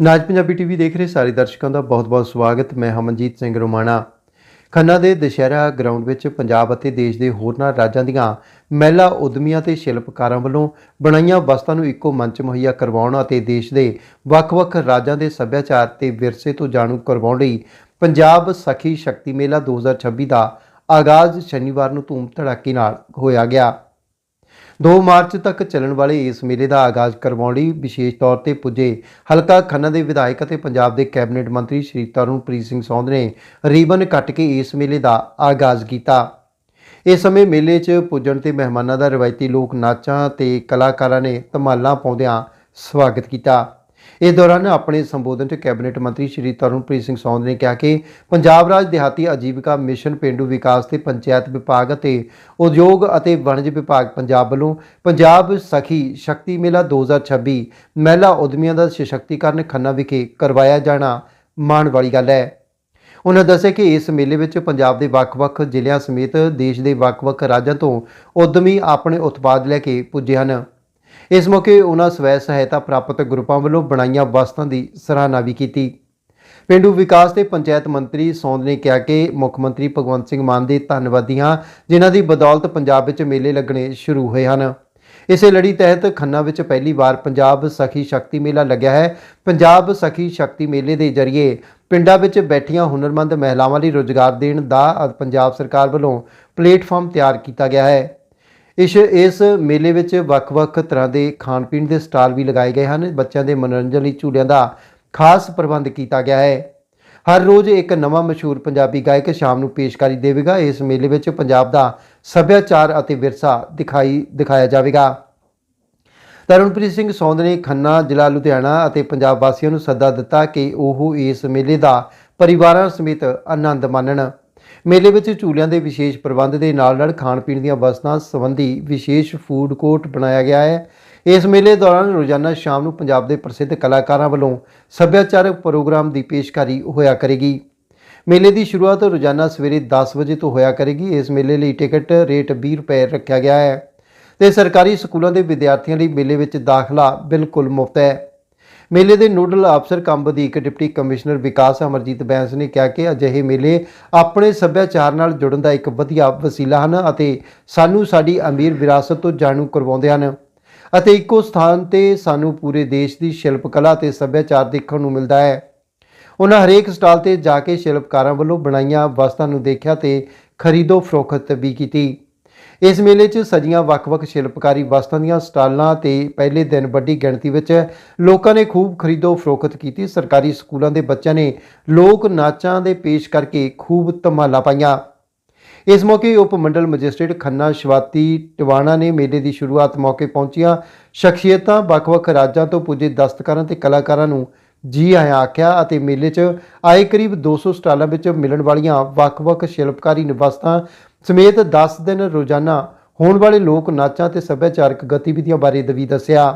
ਨਾਜ Punjabi TV ਦੇਖ ਰਹੇ ਸਾਰੇ ਦਰਸ਼ਕਾਂ ਦਾ ਬਹੁਤ-ਬਹੁਤ ਸਵਾਗਤ। ਮੈਂ ਹਮਨਜੀਤ ਸਿੰਘ ਰੋਮਾਣਾ। ਖੰਨਾ ਦੇ ਦੁਸ਼ਹਿਰਾ ਗਰਾਊਂਡ ਵਿੱਚ ਪੰਜਾਬ ਅਤੇ ਦੇਸ਼ ਦੇ ਹੋਰਨਾਂ ਰਾਜਾਂ ਦੀਆਂ ਮਹਿਲਾ ਉਦਮੀਆਂ ਤੇ ਸ਼ਿਲਪਕਾਰਾਂ ਵੱਲੋਂ ਬਣਾਈਆਂ ਵਸਤਾਂ ਨੂੰ ਇੱਕੋ ਮੰਚ ਮੁਹੱਈਆ ਕਰਵਾਉਣ ਅਤੇ ਦੇਸ਼ ਦੇ ਵੱਖ-ਵੱਖ ਰਾਜਾਂ ਦੇ ਸੱਭਿਆਚਾਰ ਤੇ ਵਿਰਸੇ ਤੋਂ ਜਾਣੂ ਕਰਵਾਉਣ ਲਈ ਪੰਜਾਬ ਸਖੀ ਸ਼ਕਤੀ ਮੇਲਾ 2026 ਦਾ ਆਗਾਜ਼ ਸ਼ਨੀਵਾਰ ਨੂੰ ਧੂਮ ਧੜਾਕੇ ਨਾਲ ਹੋਇਆ ਗਿਆ। 2 ਮਾਰਚ ਤੱਕ ਚੱਲਣ ਵਾਲੇ ਇਸ ਮੇਲੇ ਦਾ ਆਗਾਜ਼ ਕਰਵਾਉਣ ਲਈ ਵਿਸ਼ੇਸ਼ ਤੌਰ ਤੇ ਪੁੱਜੇ ਹਲਕਾ ਖੰਨਾ ਦੇ ਵਿਧਾਇਕ ਅਤੇ ਪੰਜਾਬ ਦੇ ਕੈਬਨਿਟ ਮੰਤਰੀ ਸ਼੍ਰੀ ਤਰੁਣਪ੍ਰੀਤ ਸਿੰਘ ਸੌਂਦ ਨੇ ਰੀਬਨ ਕੱਟ ਕੇ ਇਸ ਮੇਲੇ ਦਾ ਆਗਾਜ਼ ਕੀਤਾ। ਇਸ ਸਮੇਂ ਮੇਲੇ 'ਚ ਪੁੱਜਣ ਤੇ ਮਹਿਮਾਨਾਂ ਦਾ ਰਵਾਇਤੀ ਲੋਕ ਨਾਚਾਂ ਤੇ ਕਲਾਕਾਰਾਂ ਨੇ ਧਮਾਲਾਂ ਪਾਉਂਦਿਆਂ ਸਵਾਗਤ ਕੀਤਾ। ਇਸ ਦੌਰਾਨ ਆਪਣੇ ਸੰਬੋਧਨ 'ਚ ਕੈਬਨਿਟ ਮੰਤਰੀ ਸ਼੍ਰੀ ਤਰਨਪ੍ਰੀਤ ਸਿੰਘ ਸੌਂਦ ਨੇ ਕਿਹਾ ਕਿ ਪੰਜਾਬ ਰਾਜ ਦਿਹਾਤੀ ਆਜੀਵਿਕਾ ਮਿਸ਼ਨ ਪਿੰਡੂ ਵਿਕਾਸ ਤੇ ਪੰਚਾਇਤ ਵਿਭਾਗ ਅਤੇ ਉਦਯੋਗ ਅਤੇ ਵਣਜ ਵਿਭਾਗ ਪੰਜਾਬ ਵੱਲੋਂ ਪੰਜਾਬ ਸਖੀ ਸ਼ਕਤੀ ਮੇਲਾ 2026 ਮਹਿਲਾ ਉਦਮੀਆਂ ਦਾ ਸਸ਼ਕਤੀਕਰਨ ਖੰਨਾ ਵਿਖੇ ਕਰਵਾਇਆ ਜਾਣਾ ਮਾਣ ਵਾਲੀ ਗੱਲ ਹੈ। ਉਹਨਾਂ ਦੱਸਿਆ ਕਿ ਇਸ ਮੇਲੇ ਵਿੱਚ ਪੰਜਾਬ ਦੇ ਵੱਖ-ਵੱਖ ਜ਼ਿਲ੍ਹਿਆਂ ਸਮੇਤ ਦੇਸ਼ ਦੇ ਵੱਖ-ਵੱਖ ਰਾਜਾਂ ਤੋਂ ਉਦਮੀ ਆਪਣੇ ਉਤਪਾਦ ਲੈ ਕੇ ਪੁੱਜੇ ਹਨ। ਇਸ ਮੌਕੇ ਉਹਨਾਂ ਸਵੈ ਸਹਾਇਤਾ ਪ੍ਰਾਪਤ ਗਰੁੱਪਾਂ ਵੱਲੋਂ ਬਣਾਈਆਂ ਵਸਤਾਂ ਦੀ ਸਰਾਹਨਾ ਵੀ ਕੀਤੀ। ਪਿੰਡੂ ਵਿਕਾਸ ਤੇ ਪੰਚਾਇਤ ਮੰਤਰੀ ਸੌਂਦ ਨੇ ਕਿਹਾ ਕਿ ਮੁੱਖ ਮੰਤਰੀ ਭਗਵੰਤ ਸਿੰਘ ਮਾਨ ਦੇ ਧੰਨਵਾਦੀ ਹਾਂ ਜਿਨ੍ਹਾਂ ਦੀ ਬਦੌਲਤ ਪੰਜਾਬ ਵਿੱਚ ਮੇਲੇ ਲੱਗਣੇ ਸ਼ੁਰੂ ਹੋਏ ਹਨ। ਇਸੇ ਲੜੀ ਤਹਿਤ ਖੰਨਾ ਵਿੱਚ ਪਹਿਲੀ ਵਾਰ ਪੰਜਾਬ ਸਖੀ ਸ਼ਕਤੀ ਮੇਲਾ ਲੱਗਿਆ ਹੈ। ਪੰਜਾਬ ਸਖੀ ਸ਼ਕਤੀ ਮੇਲੇ ਦੇ ਜ਼ਰੀਏ ਪਿੰਡਾਂ ਵਿੱਚ ਬੈਠੀਆਂ ਹੁਨਰਮੰਦ ਮਹਿਲਾਵਾਂ ਲਈ ਰੋਜ਼ਗਾਰ ਦੇਣ ਦਾ ਪੰਜਾਬ ਸਰਕਾਰ ਵੱਲੋਂ ਪਲੇਟਫਾਰਮ ਤਿਆਰ ਕੀਤਾ ਗਿਆ ਹੈ। ਇਸ ਇਸ ਮੇਲੇ ਵਿੱਚ ਵੱਖ-ਵੱਖ ਤਰ੍ਹਾਂ ਦੇ ਖਾਣ ਪੀਣ ਦੇ ਸਟਾਲ ਵੀ ਲਗਾਏ ਗਏ ਹਨ। ਬੱਚਿਆਂ ਦੇ ਮਨੋਰੰਜਨ ਲਈ ਝੂਲਿਆਂ ਦਾ ਖਾਸ ਪ੍ਰਬੰਧ ਕੀਤਾ ਗਿਆ ਹੈ। ਹਰ ਰੋਜ਼ ਇੱਕ ਨਵਾਂ ਮਸ਼ਹੂਰ ਪੰਜਾਬੀ ਗਾਇਕ ਸ਼ਾਮ ਨੂੰ ਪੇਸ਼ਕਾਰੀ ਦੇਵੇਗਾ। ਇਸ ਮੇਲੇ ਵਿੱਚ ਪੰਜਾਬ ਦਾ ਸੱਭਿਆਚਾਰ ਅਤੇ ਵਿਰਸਾ ਦਿਖਾਈ, ਦਿਖਾਇਆ ਜਾਵੇਗਾ। ਤਰਨਪ੍ਰੀਤ ਸਿੰਘ ਸੌਂਦ ਨੇ ਖੰਨਾ ਜ਼ਿਲ੍ਹਾ ਲੁਧਿਆਣਾ ਅਤੇ ਪੰਜਾਬ ਵਾਸੀਆਂ ਨੂੰ ਸੱਦਾ ਦਿੱਤਾ ਕਿ ਉਹ ਇਸ ਮੇਲੇ ਦਾ ਪਰਿਵਾਰਾਂ ਸਮੇਤ ਆਨੰਦ ਮਾਣਨ। ਮੇਲੇ ਵਿੱਚ ਝੂਲਿਆਂ ਦੇ ਵਿਸ਼ੇਸ਼ ਪ੍ਰਬੰਧ ਦੇ ਨਾਲ-ਨਾਲ ਖਾਣ ਪੀਣ ਦੀਆਂ ਵਸਤਾਂ ਸੰਬੰਧੀ ਵਿਸ਼ੇਸ਼ ਫੂਡ ਕੋਰਟ ਬਣਾਇਆ ਗਿਆ ਹੈ। ਇਸ ਮੇਲੇ ਦੌਰਾਨ ਰੋਜ਼ਾਨਾ ਸ਼ਾਮ ਨੂੰ ਪੰਜਾਬ ਦੇ ਪ੍ਰਸਿੱਧ ਕਲਾਕਾਰਾਂ ਵੱਲੋਂ ਸੱਭਿਆਚਾਰਕ ਪ੍ਰੋਗਰਾਮ ਦੀ ਪੇਸ਼ਕਾਰੀ ਹੋਇਆ ਕਰੇਗੀ। ਮੇਲੇ ਦੀ ਸ਼ੁਰੂਆਤ ਰੋਜ਼ਾਨਾ ਸਵੇਰੇ 10 ਵਜੇ ਤੋਂ ਹੋਇਆ ਕਰੇਗੀ। ਇਸ ਮੇਲੇ ਲਈ ਟਿਕਟ ਰੇਟ 20 ਰੁਪਏ ਰੱਖਿਆ ਗਿਆ ਹੈ ਤੇ ਸਰਕਾਰੀ ਸਕੂਲਾਂ ਦੇ ਵਿਦਿਆਰਥੀਆਂ ਲਈ ਮੇਲੇ ਵਿੱਚ ਦਾਖਲਾ ਬਿਲਕੁਲ ਮੁਫਤ ਹੈ। ਮੇਲੇ ਦੇ ਨੋਡਲ ਅਫਸਰ ਕੰਮ ਵਧੀਕ ਡਿਪਟੀ ਕਮਿਸ਼ਨਰ ਵਿਕਾਸ ਅਮਰਜੀਤ ਬੈਂਸ ਨੇ ਕਿਹਾ ਕਿ ਅਜਿਹੇ ਮੇਲੇ ਆਪਣੇ ਸੱਭਿਆਚਾਰ ਨਾਲ ਜੁੜਨ ਦਾ ਇੱਕ ਵਧੀਆ ਵਸੀਲਾ ਹਨ ਅਤੇ ਸਾਨੂੰ ਸਾਡੀ ਅਮੀਰ ਵਿਰਾਸਤ ਤੋਂ ਜਾਣੂ ਕਰਵਾਉਂਦੇ ਹਨ। ਅਤੇ ਇੱਕੋ ਸਥਾਨ ਤੇ ਸਾਨੂੰ ਪੂਰੇ ਦੇਸ਼ ਦੀ ਸ਼ਿਲਪ ਕਲਾ ਤੇ ਸੱਭਿਆਚਾਰ ਦੇਖਣ ਨੂੰ ਮਿਲਦਾ ਹੈ। ਉਹਨਾਂ ਹਰੇਕ ਸਟਾਲ ਤੇ ਜਾ ਕੇ ਸ਼ਿਲਪਕਾਰਾਂ ਵੱਲੋਂ ਬਣਾਈਆਂ ਵਸਤਾਂ ਨੂੰ ਦੇਖਿਆ ਤੇ ਖਰੀਦੋ ਫਰੋਖਤ ਵੀ ਕੀਤੀ। ਇਸ ਮੇਲੇ 'ਚ ਸਜੀਆਂ ਵੱਖ-ਵੱਖ ਸ਼ਿਲਪਕਾਰੀ ਵਸਤਾਂ ਦੀਆਂ ਸਟਾਲਾਂ ਤੇ ਪਹਿਲੇ ਦਿਨ ਵੱਡੀ ਗਿਣਤੀ ਵਿੱਚ ਲੋਕਾਂ ਨੇ ਖੂਬ ਖਰੀਦੋ ਫਰੋਖਤ ਕੀਤੀ। ਸਰਕਾਰੀ ਸਕੂਲਾਂ ਦੇ ਬੱਚਿਆਂ ਨੇ ਲੋਕ ਨਾਚਾਂ ਦੇ ਪੇਸ਼ ਕਰਕੇ ਖੂਬ ਧਮਾਲਾਂ ਪਾਈਆਂ। ਇਸ ਮੌਕੇ ਉਪ ਮੰਡਲ ਮੈਜਿਸਟ੍ਰੇਟ ਖੰਨਾ ਸ਼ਵਾਤੀ ਟਿਵਾਣਾ ਨੇ ਮੇਲੇ ਦੀ ਸ਼ੁਰੂਆਤ ਮੌਕੇ ਪਹੁੰਚੀਆਂ। ਸ਼ਖਸੀਅਤਾਂ ਵੱਖ-ਵੱਖ ਰਾਜਾਂ ਤੋਂ ਪੁੱਜੇ ਦਸਤਕਾਰਾਂ ਤੇ ਕਲਾਕਾਰਾਂ ਨੂੰ ਜੀ ਆਇਆਂ ਆਖਿਆ ਅਤੇ ਮੇਲੇ 'ਚ ਆਏ ਕਰੀਬ 200 ਸਟਾਲਾਂ ਵਿੱਚ ਮਿਲਣ ਵਾਲੀਆਂ ਵੱਖ-ਵੱਖ ਸ਼ਿਲਪਕਾਰੀ ਨਿਵਾਸਤਾਂ ਸਮੇਤ 10 ਦਿਨ ਰੋਜ਼ਾਨਾ ਹੋਣ ਵਾਲੇ ਲੋਕ ਨਾਚਾਂ ਤੇ ਸੱਭਿਆਚਾਰਕ ਗਤੀਵਿਧੀਆਂ ਬਾਰੇ ਵੀ ਦੱਸਿਆ।